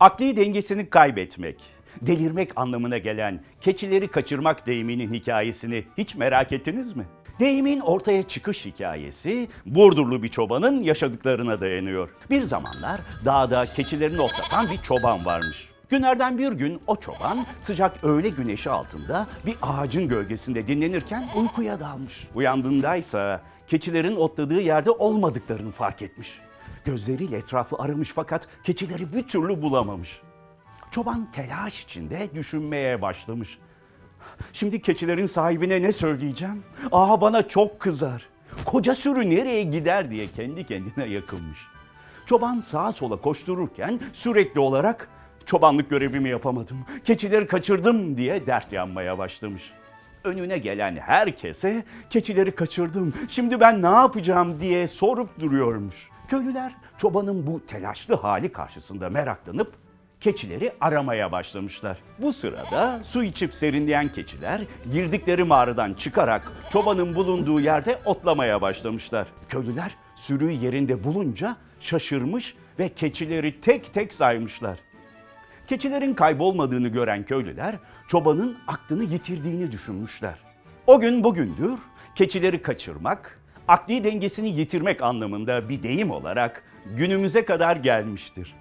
Akli dengesini kaybetmek, delirmek anlamına gelen keçileri kaçırmak deyiminin hikayesini hiç merak ettiniz mi? Deyimin ortaya çıkış hikayesi Burdurlu bir çobanın yaşadıklarına dayanıyor. Bir zamanlar dağda keçilerini otlatan bir çoban varmış. Günlerden bir gün o çoban sıcak öğle güneşi altında bir ağacın gölgesinde dinlenirken uykuya dalmış. Uyandığındaysa keçilerin otladığı yerde olmadıklarını fark etmiş. Gözleriyle etrafı aramış fakat keçileri bir türlü bulamamış. Çoban telaş içinde düşünmeye başlamış. Şimdi keçilerin sahibine ne söyleyeceğim? Aha bana çok kızar. Koca sürü nereye gider diye kendi kendine yakınmış. Çoban sağa sola koştururken sürekli olarak çobanlık görevimi yapamadım, keçileri kaçırdım diye dert yanmaya başlamış. Önüne gelen herkese keçileri kaçırdım, şimdi ben ne yapacağım diye sorup duruyormuş. Köylüler çobanın bu telaşlı hali karşısında meraklanıp keçileri aramaya başlamışlar. Bu sırada su içip serinleyen keçiler girdikleri mağaradan çıkarak çobanın bulunduğu yerde otlamaya başlamışlar. Köylüler sürüyü yerinde bulunca şaşırmış ve keçileri tek tek saymışlar. Keçilerin kaybolmadığını gören köylüler çobanın aklını yitirdiğini düşünmüşler. O gün bugündür keçileri kaçırmak, akli dengesini yitirmek anlamında bir deyim olarak günümüze kadar gelmiştir.